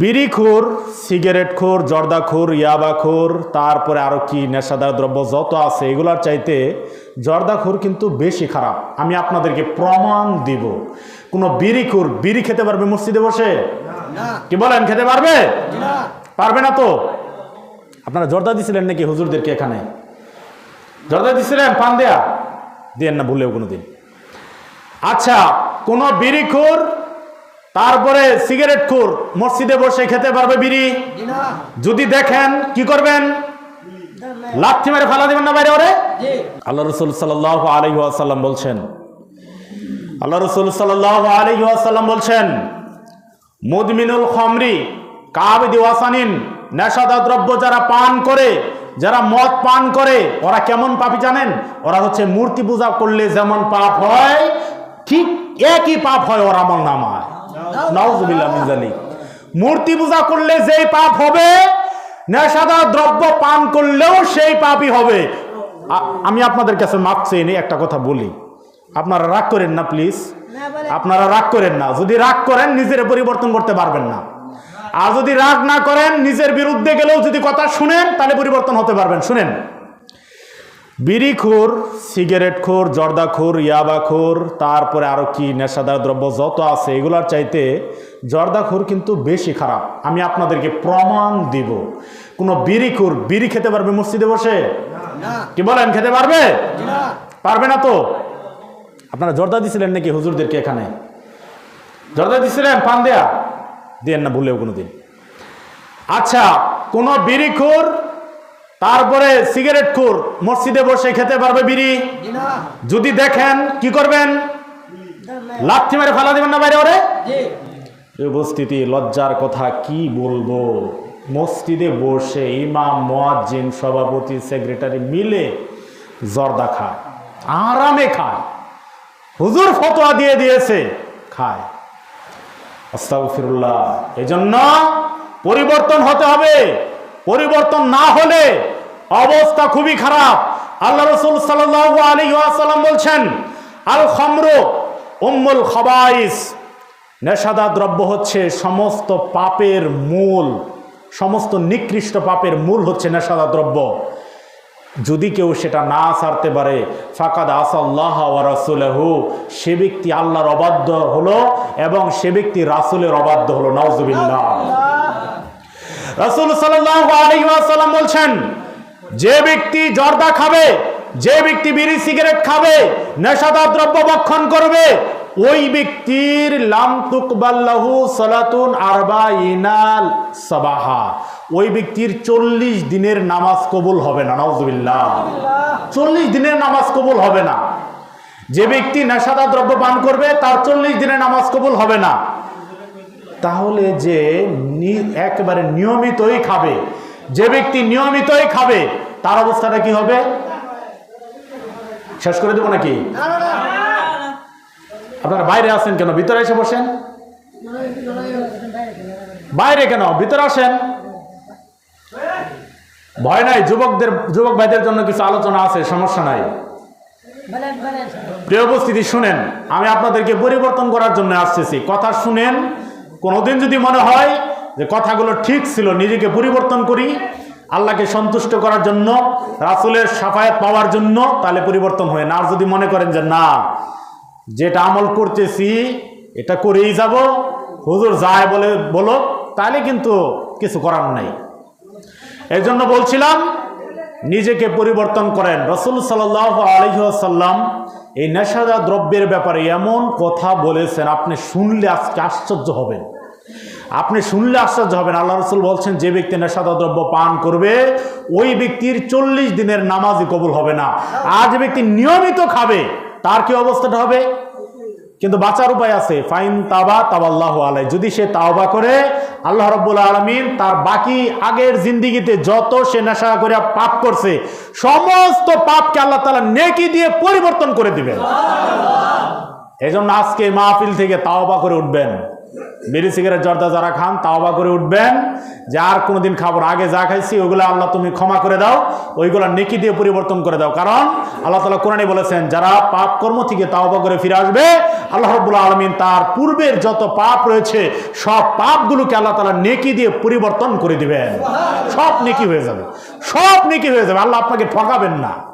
বিড়িখোর সিগারেটখোর জর্দাখোর ইয়াবাখোর তারপরে আরও কি নেশাদার দ্রব্য যত আছে এগুলার চাইতে জর্দাখোর কিন্তু বেশি খারাপ। আমি আপনাদেরকে প্রমাণ দিব। কোনো বিড়িখোর বিড়ি খেতে পারবে মসজিদে বসে? কি বলেন খেতে পারবে? পারবে না তো? আপনারা জর্দা দিছিলেন নাকি হুজুরদেরকে এখানে? জর্দা দিছিলেন? পান দেয়া? দিয়েন না ভুলেও কোনো দিন আচ্ছা কোন বিড়িখোর তারপরে সিগারেট খোর মসজিদে বসে খেতে পারবে বিড়ি? যদি দেখেন কি করবেন? লাথি মেরে ফেলা দিবেন না বাইরে ওরে? আল্লাহ রসুল সাল্লাহ আলহি আসাল্লাম বলছেন আল্লাহ রসুল সাল্লাহ আলহি আসাল্লাম বলছেন মুদমিনুল খমরি কাবিদি ওয়াসানিন নেশাদা দ্রব্য যারা পান করে যারা মদ পান করে ওরা কেমন পাপি জানেন? ওরা হচ্ছে মূর্তি পূজা করলে যেমন পাপ হয় ঠিক একই পাপ হয় ওর আমল নামায়। নাউজুবিল্লাহ মূর্তি পূজা করলে যেই পাপ হবে নেশাদা দ্রব্য পান করলেও সেই পাপই হবে। আমি আপনাদের কাছে মাপ চেয়ে নিই একটা কথা বলি। আপনারা রাগ করেন না প্লিজ। আপনারা রাগ করেন না। যদি রাগ করেন নিজের পরিবর্তন করতে পারবেন না। আর যদি রাগ না করেন নিজের বিরুদ্ধে গেলেও যদি কথা শুনেন তাহলে পরিবর্তন হতে পারবেন। শুনেন। বিড়িখোর সিগারেটখোর জর্দাখোর ইয়াবাখোর তারপরে আরও কি নেশাদার দ্রব্য যত আছে এগুলার চাইতে জর্দাখোর কিন্তু বেশি খারাপ। আমি আপনাদেরকে প্রমাণ দিব। কোনো বিড়িখোর বিড়ি খেতে পারবে মসজিদে বসে? কি বলেন খেতে পারবে? পারবে না তো? আপনারা জর্দা দিছিলেন নাকি হুজুরদেরকে এখানে? জর্দা দিছিলেন? পান দেয়া? দিয়েন না ভুলেও কোনো দিন আচ্ছা কোন বিড়িখোর তারপরে সিগারেট খোর। মসজিদে বসে খেতে পারবে বিড়ি? যদি দেখেন, কি করবেন? লাথি মেরে ফেলা দিবেন না বাইরে ওরে? উপস্থিতি, লজ্জার কথা, কি বলব? মসজিদে বসে ইমাম, মোয়াজ্জিন, সভাপতি, সেক্রেটারি মিলে জর্দা খায়, আরামে খায়, হুজুর ফতোয়া দিয়ে দিয়েছে, খায়। আস্তাগফিরুল্লাহ। এজন্য পরিবর্তন হতে হবে। পরিবর্তন না হলে অবস্থা খুবই খারাপ। আল্লাহ রসুল সাল্লাল্লাহু আলাইহি ওয়াসাল্লাম বলছেন আল খামর উম্মুল খাবাইস। নেশাদা দ্রব্য হচ্ছে সমস্ত পাপের মূল, সমস্ত নিকৃষ্ট পাপের মূল হচ্ছে নেশাদা দ্রব্য। যদি কেউ সেটা না সারতে পারে, ফাকাদ আসাল্লাহ রাসুলহু, সে ব্যক্তি আল্লাহর অবাধ্য হলো এবং সে ব্যক্তি রাসুলের অবাধ্য হলো নওজুবিল্লাহ রাসুল সাল্লাম বলছেন যে ব্যক্তি জর্দা খাবে, যে ব্যক্তি বিড়ি সিগারেট খাবে, নেশাদার দ্রব্য ভক্ষণ করবে, ওই ব্যক্তির লাম তুকবাল্লাহু সালাতুন আরবা ইনাল সাবাহা। ওই ব্যক্তির চল্লিশ দিনের নামাজ কবুল হবে না নওজুবিল্লাহ চল্লিশ দিনের নামাজ কবুল হবে না। যে ব্যক্তি নেশাদার দ্রব্য পান করবে, তার চল্লিশ দিনের নামাজ কবুল হবে না। তাহলে যে একেবারে নিয়মিতই খাবে যে ব্যক্তি নিয়মিতই খাবে, তার অবস্থাটা কি হবে? শেষ করে দেবো নাকি? আপনারা বাইরে আসেন কেন? ভিতরে এসে বসেন। বাইরে কেন? ভিতরে আসেন। ভয় নাই, যুবকদের, যুবক ভাইদের জন্য কিছু আলোচনা আছে, সমস্যা নাই। প্রিয় উপস্থিতি, শুনেন, আমি আপনাদেরকে পরিবর্তন করার জন্য আসতেছি। কথা শুনেন, কোনোদিন যদি মনে হয় যে কথাগুলো ঠিক ছিল, নিজেকে পরিবর্তন করি, আল্লাহকে সন্তুষ্ট করার জন্য, রাসুলের সাফায়াত পাওয়ার জন্য, তাহলে পরিবর্তন হয় না। আর যদি মনে করেন যে না, যেটা আমল করতেছি, এটা করেই যাব, হুজুর যায় বলে বলো, তাহলে কিন্তু কিছু করার নাই। এই জন্য বলছিলাম, নিজেকে পরিবর্তন করেন। রসুল সাল্লাহ আলহিহাসাল্লাম এই নেশাদা দ্রব্যের ব্যাপারে এমন কথা বলেছেন, আপনি শুনলে আজকে আশ্চর্য হবেন। আপনি শুনলে আশ্চর্য হবেন। আল্লাহ রসুল বলছেন যে ব্যক্তি নেশাদা দ্রব্য পান করবে ওই ব্যক্তির চল্লিশ দিনের নামাজই কবুল হবে না। আর যে ব্যক্তি নিয়মিত খাবে তার কি অবস্থাটা হবে? কিন্তু বাঁচার উপায় আছে। ফাইন তাবা তাবাল্লাহ আলাই যদি সে তাওবা করে আল্লাহ রব্বুল আলমিন তার বাকি আগের জিন্দিগিতে যত সে নেশা করে পাপ করছে সমস্ত পাপকে আল্লাহ তালা নেকি দিয়ে পরিবর্তন করে দিবেন। এই জন্য আজকে মাহফিল থেকে তাওবা করে উঠবেন। বিড়ি, সিগারেট, জর্দা যারা খান, তাওবা করে উঠবেন। যে আর কোনোদিন খাবার আগে যা খাইছি, ওগুলো আল্লাহ তুমি ক্ষমা করে দাও, ওইগুলো নেকি দিয়ে পরিবর্তন করে দাও। কারণ আল্লাহ তালা কোরআনে বলেছেন, যারা পাপ কর্ম থেকে তাওবা করে ফিরে আসবে, আল্লাহ রব্বুল আলমিন তার পূর্বের যত পাপ রয়েছে, সব পাপগুলোকে আল্লাহ তালা নেকি দিয়ে পরিবর্তন করে দিবেন। সব নেকি হয়ে যাবে। সব নেকি হয়ে যাবে। আল্লাহ আপনাকে ঠকাবেন না।